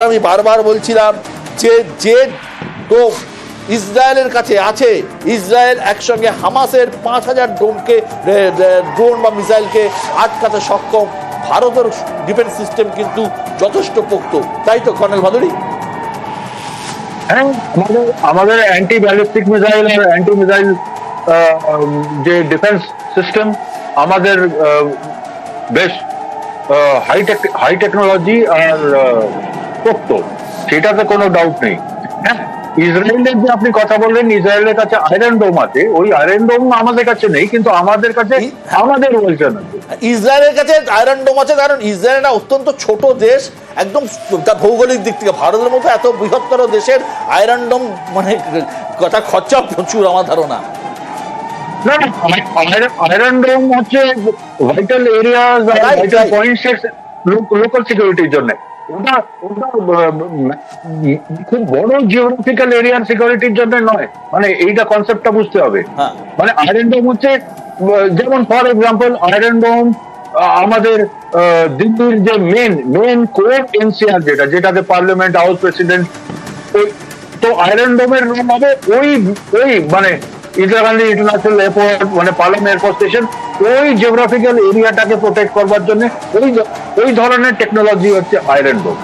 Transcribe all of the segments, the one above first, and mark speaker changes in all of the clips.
Speaker 1: আমি বারবার বলছিলাম যে যে ডোম ইসরায়েলের কাছে আছে, ইসরায়েল একসঙ্গে হামাসের পাঁচ হাজার ডোমকে ড্রোন বা মিসাইলকে আটকাতে সক্ষম। ভারতের ডিফেন্স সিস্টেম কিন্তু যথেষ্ট পোক্ত। তাই তো, কর্নেল ভাদুরী?
Speaker 2: হ্যাঁ আমাদের আমাদের অ্যান্টি ব্যালিস্টিক মিসাইল আর অ্যান্টি মিসাইল যে ডিফেন্স সিস্টেম আমাদের বেশ হাই হাই টেকনোলজি আর পোক্ত সেটাতে কোনো ডাউট নেই। হ্যাঁ ইসরায়েলের যে আপনি কথা বললেন ইসরায়েলের কাছে আয়রন ডোম আছে ওই আয়রন ডোম আমাদের কাছে নেই কিন্তু আমাদের কাছে আমাদের আছে।
Speaker 1: ইসরায়েলের কাছে আয়রন ডোম আছে কারণ ইসরায়েল একটা অত্যন্ত ছোট দেশ একদম তার ভৌগোলিক দিক থেকে ভারতের মতো এত বৃহত্তর দেশের আয়রন ডোম মানে কথা খরচা প্রচুর আমার ধারণা।
Speaker 2: না আয়রন ডোম হচ্ছে ভাইটাল ভাইটাল লোকাল সিকিউরিটির জন্য। ওটা ওটা খুব বড় জিওগ্রাফিক্যাল এরিয়ার সিকিউরিটির জন্য নয় মানে এইটা কনসেপ্টটা বুঝতে হবে
Speaker 1: হ্যাঁ।
Speaker 2: মানে আয়রন ডোম হচ্ছে যেমন ফর এক্সাম্পল আয়রন ডোম আমাদের দিল্লির যে মেন মেন কোর্ট এনসিআর যেটা যেটাতে পার্লামেন্ট হাউস প্রেসিডেন্ট তো আয়রন ডোমের রুম হবে ওই ওই মানে ইন্দিরা গান্ধী ইন্টারন্যাশনাল এয়ারপোর্ট মানে পালাম এয়ারপোর্ট স্টেশন ওই জিওগ্রাফিক্যাল এরিয়াটাকে প্রোটেক্ট করবার জন্য ওই ওই ধরনের টেকনোলজি হচ্ছে আয়রন ডোম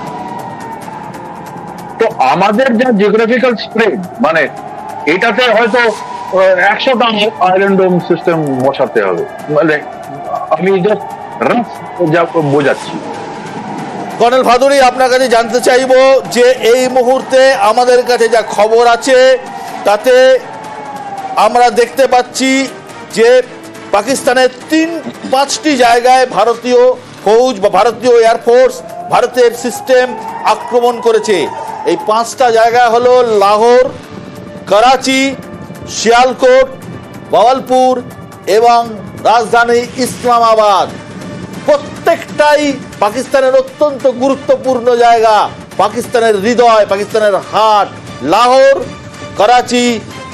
Speaker 2: তো আমাদের যা জিওগ্রাফিক্যাল স্প্রেড মানে এটাতে হয়তো একশোটা আয়রন ডোম সিস্টেম বসাতে হবে। মানে আমি যা বোঝাচ্ছি।
Speaker 1: কর্নেল ভাদুরী, আপনার কাছে জানতে চাইব যে এই মুহূর্তে আমাদের কাছে যা খবর আছে, তাতে আমরা দেখতে পাচ্ছি যে পাকিস্তানের তিন, পাঁচটি জায়গায় ভারতীয় ফৌজ বা ভারতীয় এয়ারফোর্স ভারতের সিস্টেম আক্রমণ করেছে। এই পাঁচটা জায়গা হলো লাহোর, করাচি, শিয়ালকোট, বাওয়ালপুর এবং রাজধানী ইসলামাবাদ। প্রত্যেকটাই পাকিস্তানের অত্যন্ত গুরুত্বপূর্ণ জায়গা, পাকিস্তানের হৃদয়, পাকিস্তানের হাট। লাহোর, করাচি,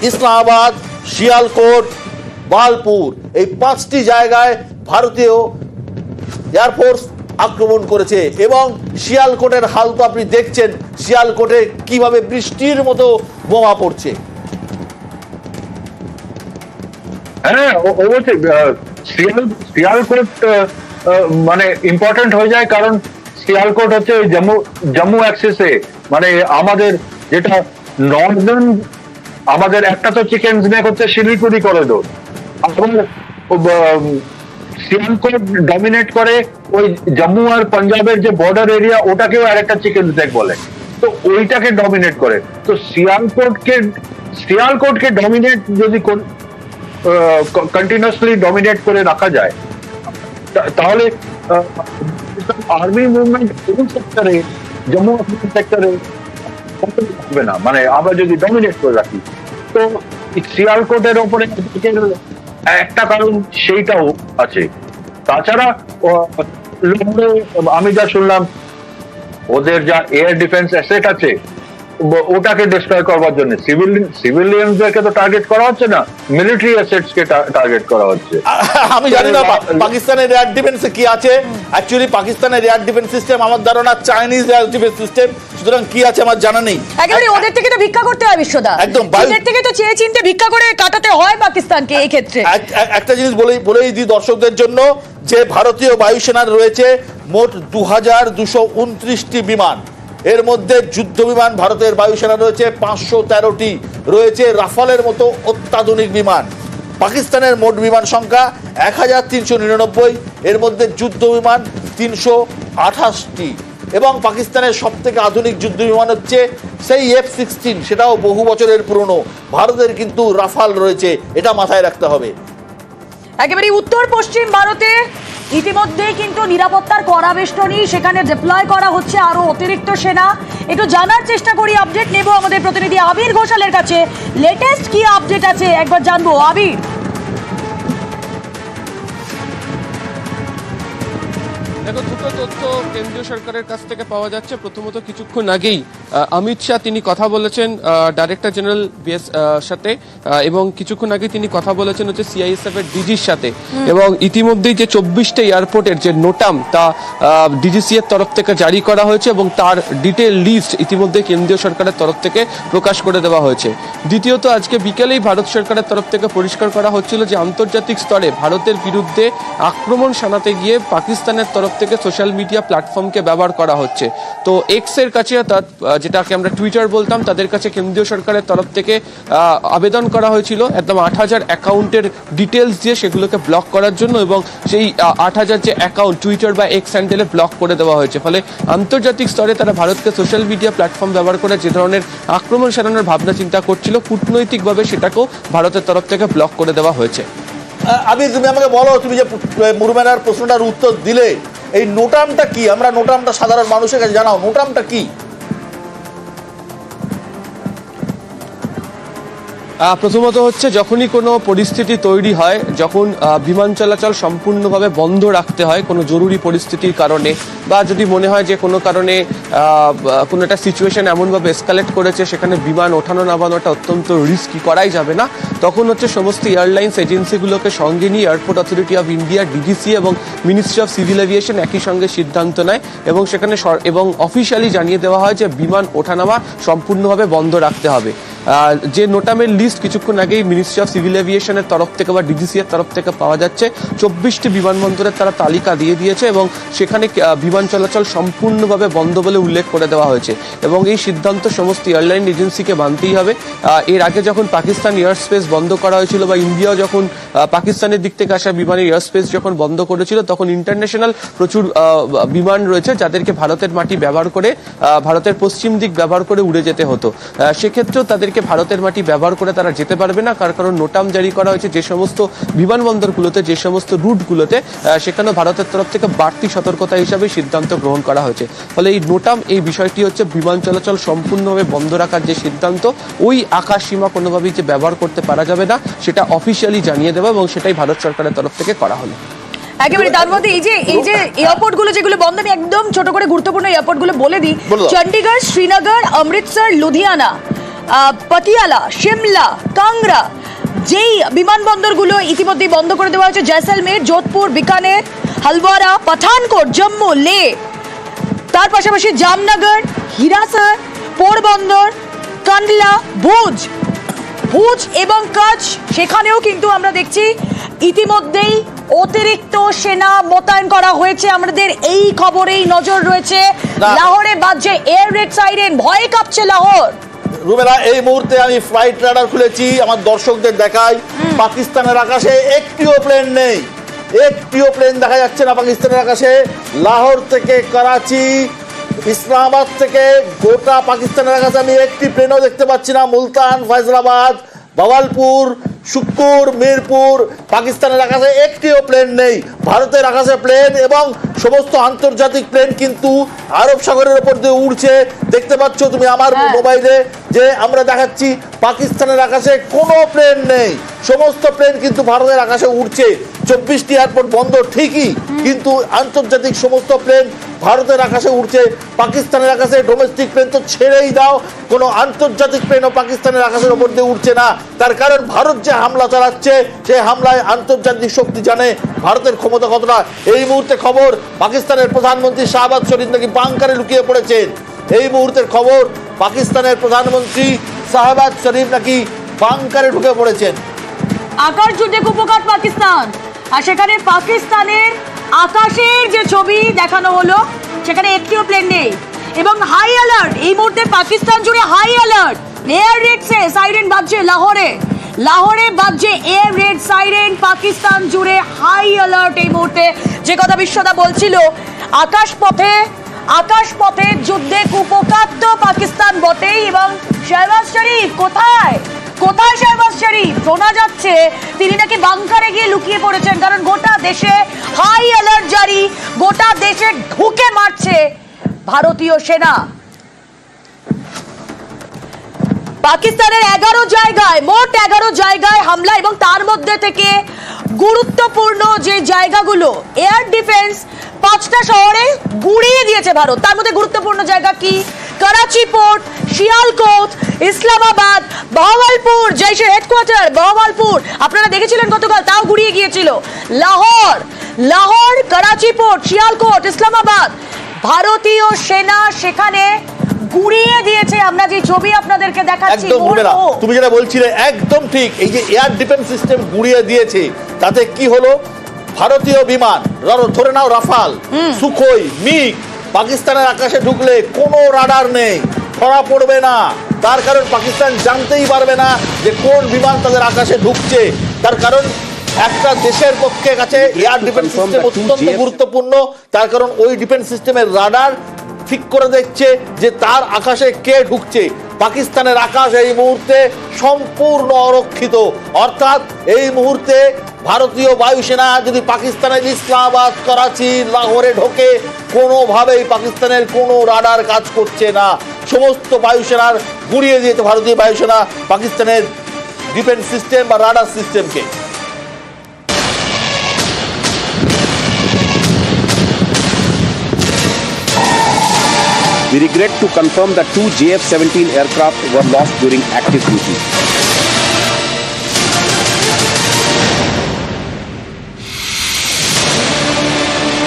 Speaker 1: ইসলামাবাদ শিয়ালকোট বালপুর এই পাঁচটি জায়গায় ভারতীয় এয়ারফোর্স আক্রমণ করেছে এবং শিয়ালকোটের হাল তো আপনি দেখছেন শিয়ালকোটে কীভাবে বৃষ্টির মতো বোমা পড়ছে।
Speaker 2: হ্যাঁ অবশ্যই আহ, শিয়াল শিয়ালকোট মানে ইম্পর্টেন্ট হয়ে যায় কারণ শিয়ালকোট হচ্ছে জম্মু জম্মু অ্যাক্সেসে মানে আমাদের যেটা নর্দার্ন আমাদের একটা তো চিকেন স্নেক হচ্ছে শিলিগুড়ি করিডোর শিয়ালকোট ডমিনেট করে ওই জম্মু আর পাঞ্জাবের যে বর্ডার এরিয়া ওটাকেও আরেকটা চিকেন স্নেক বলে। তো ওইটাকে ডমিনেট করে। তো শিয়ালকোটকে শিয়ালকোটকে ডমিনেট যদি কন্টিনিউসলি ডমিনেট করে রাখা যায় তাহলে আর্মি মুভমেন্ট কোন সেক্টরে জম্মু কাশ্মীর সেক্টরে না। মানে আমরা যদি ডমিনেট করে রাখি তো সিআর কোডের ওপরে একটা কারণ সেইটাও আছে। তাছাড়া আমি যা শুনলাম, ওদের যা এয়ার ডিফেন্স অ্যাসেট আছে ওটাকে ডিস্ট্রয় করবার জন্য। সিভিল সিভিলিয়ানদেরকে তো টার্গেট করা হচ্ছে না মিলিটারি অ্যাসেটস কে টার্গেট করা হচ্ছে।
Speaker 1: আমি জানি না পাকিস্তানের এয়ার ডিফেন্সে কি আছে। অ্যাকচুয়ালি পাকিস্তানের এয়ার ডিফেন্স সিস্টেম আমার ধারণা চাইনিজ এয়ার ডিফেন্স সিস্টেম সুতরাং কি আছে আমার জানা নেই।
Speaker 3: একেবারে ওদের থেকে তো ভিক্ষা করতে হয় বিশ্বদা।
Speaker 1: একদম,
Speaker 3: চীনের থেকে তো চেয়ে চিনতে ভিক্ষা করে কাটাতে হয় পাকিস্তানকে এই ক্ষেত্রে।
Speaker 1: এক- এক- একটা জিনিস বলেই বলেই দিই দর্শকদের জন্য যে ভারতীয় বায়ুসেনার রয়েছে মোট দু হাজার দুশো উনত্রিশটি বিমান। এর মধ্যে যুদ্ধ বিমান ভারতের বায়ুসেনা রয়েছে, পাঁচশো তেরোটি রয়েছে রাফালের মতো অত্যাধুনিক বিমান। পাকিস্তানের মোট বিমান সংখ্যা এক হাজার তিনশো নিরানব্বই, এর মধ্যে যুদ্ধ বিমান তিনশো আঠাশটি। এবং পাকিস্তানের সব থেকে আধুনিক যুদ্ধ বিমান হচ্ছে সেই এফ সিক্সটিন, সেটাও বহু বছরের পুরনো। ভারতের কিন্তু রাফাল রয়েছে, এটা মাথায় রাখতে হবে।
Speaker 3: একেবারে উত্তর পশ্চিম ভারতে ইতিমধ্যেই কিন্তু নিরাপত্তার কড়া বেষ্টনী সেখানে ডিপ্লয় করা হচ্ছে আরও অতিরিক্ত সেনা। একটু জানার চেষ্টা করি আপডেট নেব আমাদের প্রতিনিধি আবির ঘোষালের কাছে। লেটেস্ট কি আপডেট আছে? একবার জানব। আবির।
Speaker 4: দেখো দুটো তথ্য কেন্দ্রীয় সরকারের কাছ থেকে পাওয়া যাচ্ছে। প্রথমত কিছুক্ষণ আগেই অমিত শাহ তিনি কথা বলেছেন ডাইরেক্টর জেনারেল বিএস সাথে এবং কিছুক্ষণ আগে তিনি কথা বলেছেন হচ্ছে সিআইএসএফ এর ডিজির সাথে। এবং ইতিমধ্যেই যে চব্বিশটা এয়ারপোর্টের যে নোটাম তা ডিজিসি এর তরফ থেকে জারি করা হয়েছে এবং তার ডিটেল লিস্ট ইতিমধ্যে কেন্দ্রীয় সরকারের তরফ থেকে প্রকাশ করে দেওয়া হয়েছে। দ্বিতীয়ত আজকে বিকেলেই ভারত সরকারের তরফ থেকে পরিষ্কার করা হচ্ছিল যে আন্তর্জাতিক স্তরে ভারতের বিরুদ্ধে আক্রমণ শানাতে গিয়ে পাকিস্তানের তরফ থেকে সোশ্যাল মিডিয়া প্ল্যাটফর্মকে ব্যবহার করা হচ্ছে। তো এক্সের কাছে অর্থাৎ যেটাকে আমরা টুইটার বলতাম, তাদের কাছে কেন্দ্রীয় সরকারের তরফ থেকে আবেদন করা হয়েছিল। একদম আট হাজার অ্যাকাউন্টের ডিটেলস দিয়ে সেগুলোকে ব্লক করার জন্য এবং সেই আট হাজার যে অ্যাকাউন্ট টুইটার বা এক্স হ্যান্ডেলে ব্লক করে দেওয়া হয়েছে। ফলে আন্তর্জাতিক স্তরে তারা ভারতকে সোশ্যাল মিডিয়া প্ল্যাটফর্ম ব্যবহার করে যে ধরনের আক্রমণ সারানোর ভাবনা চিন্তা করছিল, কূটনৈতিকভাবে সেটাকেও ভারতের তরফ থেকে ব্লক করে দেওয়া হয়েছে।
Speaker 1: আবির, তুমি আমাকে বলো, তুমি যে মুরুমেনার প্রশ্নটার উত্তর দিলে এই নোটামটা কি? আমরা নোটামটা সাধারণ মানুষের কাছে জানাও নোটামটা কি?
Speaker 4: প্রথমত হচ্ছে যখনই কোনো পরিস্থিতি তৈরি হয়, যখন বিমান চলাচল সম্পূর্ণভাবে বন্ধ রাখতে হয় কোনো জরুরি পরিস্থিতির কারণে বা যদি মনে হয় যে কোনো কারণে কোনো একটা সিচুয়েশন এমনভাবে এসকালেট করেছে সেখানে বিমান ওঠানো নামানোটা অত্যন্ত রিস্কি করাই যাবে না, তখন হচ্ছে সমস্ত এয়ারলাইন্স এজেন্সিগুলোকে সঙ্গে নিয়ে airport authority of India DDC এবং মিনিস্ট্রি অফ সিভিল এভিয়েশন একই সঙ্গে সিদ্ধান্ত নেয় এবং সেখানে এবং অফিসিয়ালি জানিয়ে দেওয়া হয় যে বিমান ওঠানামা সম্পূর্ণভাবে বন্ধ রাখতে হবে। যে নোটামের লিস্ট কিছুক্ষণ আগেই মিনিস্ট্রি অফ সিভিল এভিয়েশনের তরফ থেকে বা ডিজিসি এর তরফ থেকে পাওয়া যাচ্ছে, চব্বিশটি বিমানবন্দরের তারা তালিকা দিয়ে দিয়েছে এবং সেখানে বিমান চলাচল সম্পূর্ণভাবে বন্ধ বলে উল্লেখ করে দেওয়া হয়েছে এবং এই সিদ্ধান্ত সমস্ত এয়ারলাইন এজেন্সিকে মানতেই হবে। এর আগে যখন পাকিস্তান এয়ার স্পেস বন্ধ করা হয়েছিল বা ইন্ডিয়া যখন পাকিস্তানের দিক থেকে আসা বিমানের এয়ার স্পেস যখন বন্ধ করেছিল, তখন ইন্টারন্যাশনাল প্রচুর বিমান রয়েছে যাদেরকে ভারতের মাটি ব্যবহার করে ভারতের পশ্চিম দিক ব্যবহার করে উড়ে যেতে হতো। সেক্ষেত্রেও সেক্ষেত্রেও তাদেরকে ভারতের মাটি ব্যবহার করে তারা যেতে পারবে না। কার কারণ নোটাম জারি করা হয়েছে যে সমস্ত বিমানবন্দরগুলোতে যে সমস্ত রুটগুলোতে সেখানে ভারতের তরফ থেকে বাড়তি সতর্কতা হিসাবে সিদ্ধান্ত গ্রহণ করা হয়েছে। ফলে এই নোটাম এই বিষয়টি হচ্ছে বিমান চলাচল সম্পূর্ণভাবে বন্ধ রাখার যে সিদ্ধান্ত ওই আকাশ সীমা কোনোভাবেই যে ব্যবহার করতে পারা যাবে না সেটা অফিসিয়ালি জানিয়ে দেবে এবং সেটাই ভারত সরকারের তরফ থেকে করা হলো।
Speaker 3: একেবারে তার মধ্যে এই যে এই যে এয়ারপোর্টগুলো যেগুলো বন্ধ আমি একদম ছোট করে গুরুত্বপূর্ণ এয়ারপোর্টগুলো বলে দিই। চণ্ডীগড় শ্রীনগর অমৃতসর লুধিয়ানা। পাতিয়ালা শিমলা কাংরা যেই বিমানবন্দরগুলো ইতিমধ্যেই বন্ধ করে দেওয়া হয়েছে জয়সলমের যোধপুর বিকানের হালওয়ারা পাঠানকোট জম্মু লে। তার পাশাপাশি জামনগর হিরাসর পোরবন্দর কান্ডলা ভুজ। ভুজ এবং কাজ সেখানেও কিন্তু আমরা দেখছি ইতিমধ্যেই অতিরিক্ত সেনা মোতায়েন করা হয়েছে। আমাদের এই খবরেই নজর রয়েছে। লাহোরে বাজছে এয়ার রেড সাইরেন ভয়ে কাঁপছে লাহোর।
Speaker 1: রুমেলা এই মুহূর্তে আমি ফ্লাইট রাডার খুলেছি আমার দর্শকদের দেখাই। পাকিস্তানের আকাশে একটিও প্লেন নেই। একটিও প্লেন দেখা যাচ্ছে না পাকিস্তানের আকাশে। লাহোর থেকে করাচি ইসলামাবাদ থেকে গোটা পাকিস্তানের আকাশে আমি একটি প্লেনও দেখতে পাচ্ছি না। মুলতান ফয়জলাবাদ বাওয়ালপুর শুক্কুর মিরপুর পাকিস্তানের আকাশে একটিও প্লেন নেই। ভারতের আকাশে প্লেন এবং সমস্ত আন্তর্জাতিক প্লেন কিন্তু আরব সাগরের ওপর দিয়ে উড়ছে। দেখতে পাচ্ছ তুমি আমার
Speaker 3: হ্যাঁ।
Speaker 1: মোবাইলে যে আমরা দেখাচ্ছি পাকিস্তানের আকাশে কোনো প্লেন নেই। সমস্ত প্লেন কিন্তু ভারতের আকাশে উড়ছে। চব্বিশটি এয়ারপোর্ট বন্ধ ঠিকই কিন্তু আন্তর্জাতিক সমস্ত প্লেন ভারতের আকাশে উঠছে পাকিস্তানের আকাশে ডোমেস্টিক প্লেন তো ছেড়েই দাও। কোনো আন্তর্জাতিক প্লেনও পাকিস্তানের আকাশের ওপর দিয়ে উঠছে না। তার কারণ ভারত যে হামলা চালাচ্ছে সেই হামলায় আন্তর্জাতিক শক্তি জানে ভারতের ক্ষমতা কতটা। এই মুহূর্তে খবর, পাকিস্তানের প্রধানমন্ত্রী শাহবাজ শরীফ নাকি বাংকারে লুকিয়ে পড়েছেন। এই মুহূর্তের খবর, পাকিস্তানের প্রধানমন্ত্রী শাহবাজ শরীফ নাকি বাংকারে ঢুকে পড়েছেন।
Speaker 3: আকাশ যুদ্ধে কুপকাত পাকিস্তান। আর সেখানে পাকিস্তানের আকাশের যে ছবি দেখানো হলো, সেখানে একটিও প্লেন নেই। এবং হাই অ্যালার্ট এই মুহূর্তে পাকিস্তান জুড়ে হাই অ্যালার্ট এয়ার রেড সে সাইরেন বাজছে লাহোরে। লাহোরে বাজছে এয়ার রেড সাইরেন পাকিস্তান জুড়ে হাই অ্যালার্ট এই মুহূর্তে। যে কথা বিশ্বদা বলছিল আকাশপথে আকাশপথে যুদ্ধে কুপকাত পাকিস্তান বটেই এবং শেহবাজ শরীফ কোথায়? কোথায় শেহবাজ শরীফ? শোনা যাচ্ছে তিনি নাকি বাংকারে গিয়ে লুকিয়ে পড়েছেন, কারণ গোটা দেশে হাই অ্যালার্ট জারি, গোটা দেশে ঢুকে মারছে ভারতীয় সেনা। পাকিস্তানের এগারো জায়গায়, মোট এগারো জায়গায় হামলা এবং তার মধ্যে থেকে গুরুত্বপূর্ণ যে জায়গাগুলো এয়ার ডিফেন্স পাঁচটা শহরে গুড়িয়ে দিয়েছে ভারত। তার মধ্যে গুরুত্বপূর্ণ জায়গা কি? করাচি পোর্ট শিয়ালকোট, ইসলামাবাদ বহমালপুর জৈশের হেডকোয়ার্টার বহমালপুর আপনারা দেখেছিলেন গতকাল, তাও গুড়িয়ে গিয়েছিল। লাহোর লাহোর, করাচি পোর্ট শিয়ালকোট, ইসলামাবাদ। ভারতীয় সেনা সেখানে গুড়িয়ে দিয়েছে। আমরা যে ছবি আপনাদেরকে দেখাচ্ছি
Speaker 1: একদম তুমি যেটা বলছিলে একদম ঠিক। এই যে এয়ার ডিফেন্স সিস্টেম গুড়িয়ে দিয়েছে তাতে কি হলো? ভারতীয় বিমান ধরে নাও রাফাল সুখোই মিগ পাকিস্তানের আকাশে ঢুকলে কোনো রাডার নেই। ধরা পড়বে না। তার কারণ পাকিস্তান জানতেই পারবে না যে কোন বিমান তাদের আকাশে ঢুকছে। তার কারণ একটা দেশের পক্ষে কাছে এয়ার ডিফেন্স সিস্টেম অত্যন্ত গুরুত্বপূর্ণ। তার কারণ ওই ডিফেন্স সিস্টেমের রাডার ঠিক করে দেখছে যে তার আকাশে কে ঢুকছে। পাকিস্তানের আকাশ এই মুহূর্তে সম্পূর্ণ অরক্ষিত। অর্থাৎ এই মুহূর্তে ভারতীয় বায়ুসেনা যদি পাকিস্তানের ইসলামাবাদ, করাচি, লাহোরে ঢোকে, কোনোভাবেই পাকিস্তানের কোনো রাডার কাজ করছে না। সমস্ত বায়ুসেনার গুড়িয়ে দিয়েছে ভারতীয় বায়ুসেনা পাকিস্তানের ডিফেন্স সিস্টেম বা রাডার সিস্টেমকে।
Speaker 5: We regret to confirm that two JF-17 aircraft were lost during active duty.